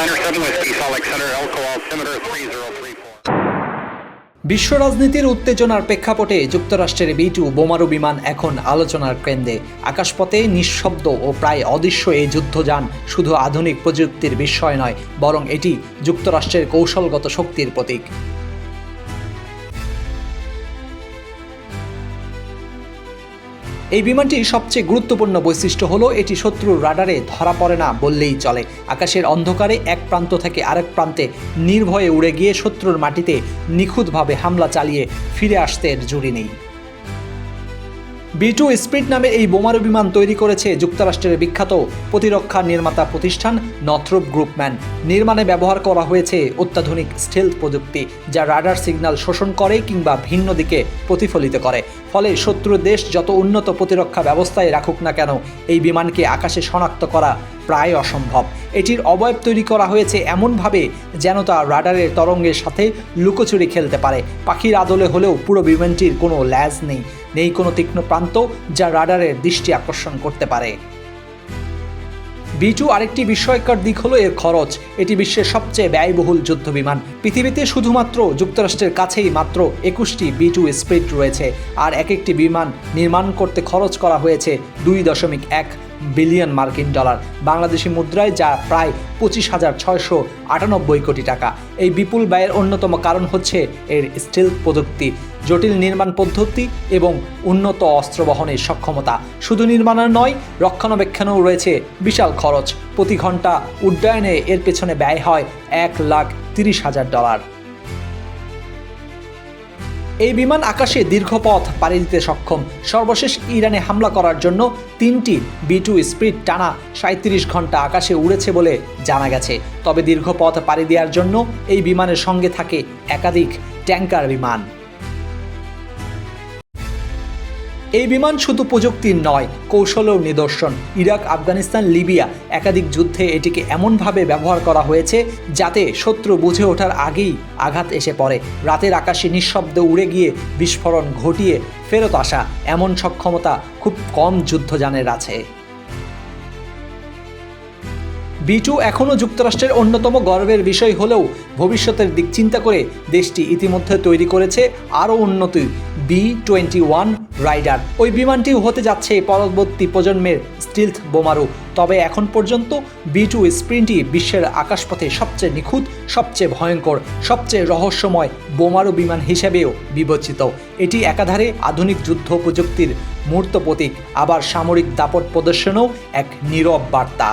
Niner 7 Whiskey, Salt Lake Center, Elko altimeter 3034. বিশ্ব রাজনীতির উত্তেজনার প্রেক্ষাপটে যুক্তরাষ্ট্রের বি টু বোমারু বিমান এখন আলোচনার কেন্দ্রে আকাশপথে নিঃশব্দ ও প্রায় অদৃশ্য এই যুদ্ধযান শুধু আধুনিক প্রযুক্তির বিস্ময় নয় বরং এটি যুক্তরাষ্ট্রের কৌশলগত শক্তির প্রতীক এই বিমানটির সবচেয়ে গুরুত্বপূর্ণ বৈশিষ্ট্য হলো এটি শত্রুর রাডারে ধরা পড়ে না বললেই চলে। আকাশের অন্ধকারে এক প্রান্ত থেকে আরেক প্রান্তে নির্ভয়ে উড়ে গিয়ে শত্রুর মাটিতে নিখুঁতভাবে হামলা চালিয়ে ফিরে আসতে জুড়ি নেই। বি টু স্পিড নামে এই বোমারু বিমান তৈরি করেছে যুক্তরাষ্ট্রের বিখ্যাত প্রতিরক্ষা নির্মাতা প্রতিষ্ঠান নথরূপ গ্রুপম্যান নির্মাণে ব্যবহার করা হয়েছে অত্যাধুনিক স্টেলথ প্রযুক্তি, যা রাডার সিগন্যাল শোষণ করে কিংবা ভিন্ন দিকে প্রতিফলিত করে। ফলে শত্রু দেশ যত উন্নত প্রতিরক্ষা ব্যবস্থায় রাখুক না কেন, এই বিমানকে আকাশে শনাক্ত করা প্রায় অসম্ভব। এটির অবয়ব তৈরি করা হয়েছে এমনভাবে যেন তা রাডারের তরঙ্গের সাথে লুকোচুরি খেলতে পারে। পাখির আদলে হলেও পুরো বিমানটির কোনো ল্যাজ নেই। নেই কোনো তীক্ষ্ণ প্রান্ত যা রাডারের দৃষ্টি আকর্ষণ করতে পারে। বি টু আরেকটি বিস্ময়কর দিক হলো এর খরচ। এটি বিশ্বের সবচেয়ে ব্যয়বহুল যুদ্ধ বিমান। পৃথিবীতে শুধুমাত্র যুক্তরাষ্ট্রের কাছেই মাত্র একুশটি বি টু স্পিড রয়েছে। আর এক একটি বিমান নির্মাণ করতে খরচ করা হয়েছে দুই দশমিক এক বিলিয়ন মার্কিন ডলার বাংলাদেশি মুদ্রায় যা প্রায় পঁচিশ হাজার ছয়শো আটানব্বই কোটি টাকা। এই বিপুল ব্যয়ের অন্যতম কারণ হচ্ছে এর স্টিল প্রযুক্তি, জটিল নির্মাণ পদ্ধতি এবং উন্নত অস্ত্র বহনের সক্ষমতা। শুধু নির্মাণের নয়, রক্ষণাবেক্ষণেও রয়েছে বিশাল খরচ। প্রতি ঘণ্টা উড্ডয়নে এর পেছনে ব্যয় হয় এক লাখ তিরিশ হাজার ডলার। এই বিমান আকাশে দীর্ঘ পথ পাড়ি দিতে সক্ষম। সর্বশেষ ইরানে হামলা করার জন্য তিনটি বি টু স্পিড টানা সাঁত্রিশ ঘণ্টা আকাশে উড়েছে বলে জানা গেছে। তবে দীর্ঘ পথ পাড়ি দেওয়ার জন্য এই বিমানের সঙ্গে থাকে একাধিক ট্যাঙ্কার বিমান। এই বিমান শুধু প্রযুক্তির নয় কৌশলেও নিদর্শন। ইরাক, আফগানিস্তান, লিবিয়া একাধিক যুদ্ধে এটিকে এমনভাবে ব্যবহার করা হয়েছে যাতে শত্রু বুঝে ওঠার আগেই আঘাত এসে পড়ে। রাতের আকাশে নিঃশব্দে উড়ে গিয়ে বিস্ফোরণ ঘটিয়ে ফেরত আসা এমন সক্ষমতা খুব কম যুদ্ধযানের আছে। বি টু এখনও যুক্তরাষ্ট্রের অন্যতম গর্বের বিষয় হলেও ভবিষ্যতের দিক চিন্তা করে দেশটি ইতিমধ্যে তৈরি করেছে আরও উন্নতি বি টোয়েন্টি ওয়ান রাইডার। ওই বিমানটি হতে যাচ্ছে পরবর্তী প্রজন্মের স্টিলথ বোমারু। তবে এখন পর্যন্ত বি টু স্প্রিনটি বিশ্বের আকাশপথে সবচেয়ে নিখুঁত, সবচেয়ে ভয়ঙ্কর, সবচেয়ে রহস্যময় বোমারু বিমান হিসেবেও বিবেচিত। এটি একাধারে আধুনিক যুদ্ধ প্রযুক্তির মূর্ত প্রতীক, আবার সামরিক দাপট প্রদর্শনেও এক নীরব বার্তা।